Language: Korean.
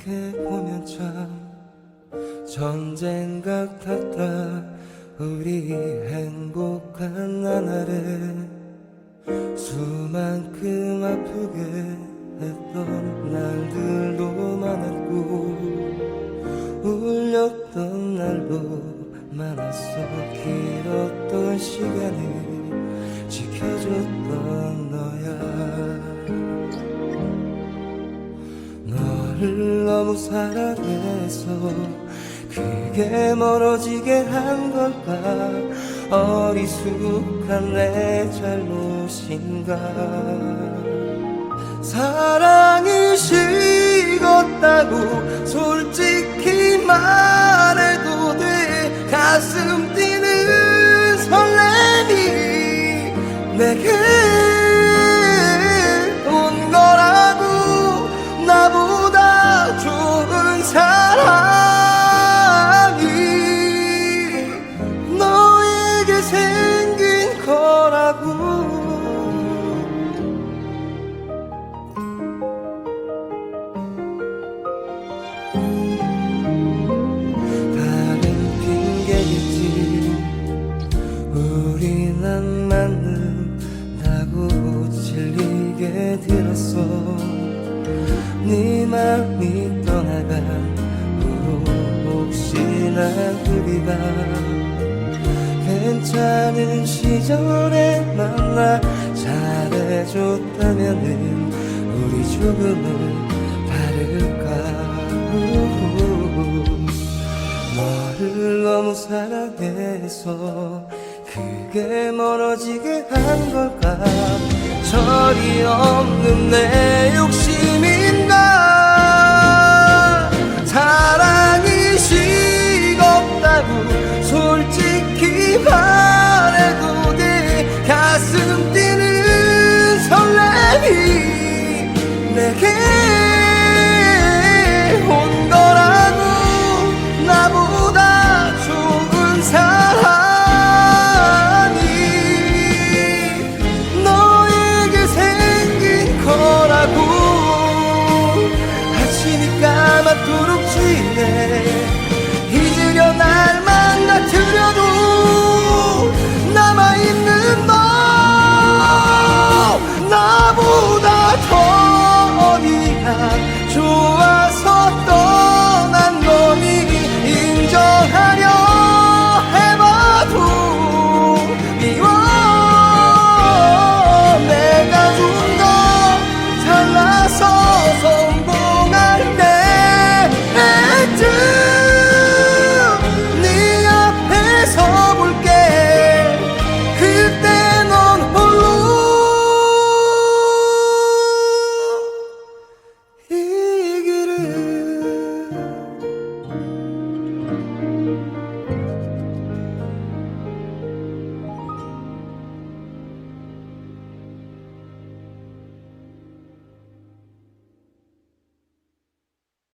그렇게 보면 참 전쟁 같았다. 우리 행복한 나날에 수만큼 아프게 했던 날들도 많았고 울렸던 날도 많았어. 길었던 시간을 지켜 너무 사랑해서 그게 멀어지게 한 걸까? 어리숙한 내 잘못인가? 사랑이 식었다고 솔직히 말해도 돼. 가슴 뛰는 설렘이 내게 생긴 거라고. 다른 핑계겠지. 우린 안 맞는다고 질리게 들었어. 네 맘이 떠나간 후로 혹시나 우리가 괜찮은 시절에 만나 잘해줬다면은 우리 조금은 다를까? 너를 너무 사랑해서 그게 멀어지게 한 걸까? 철이 없는 내 욕심 Maturin.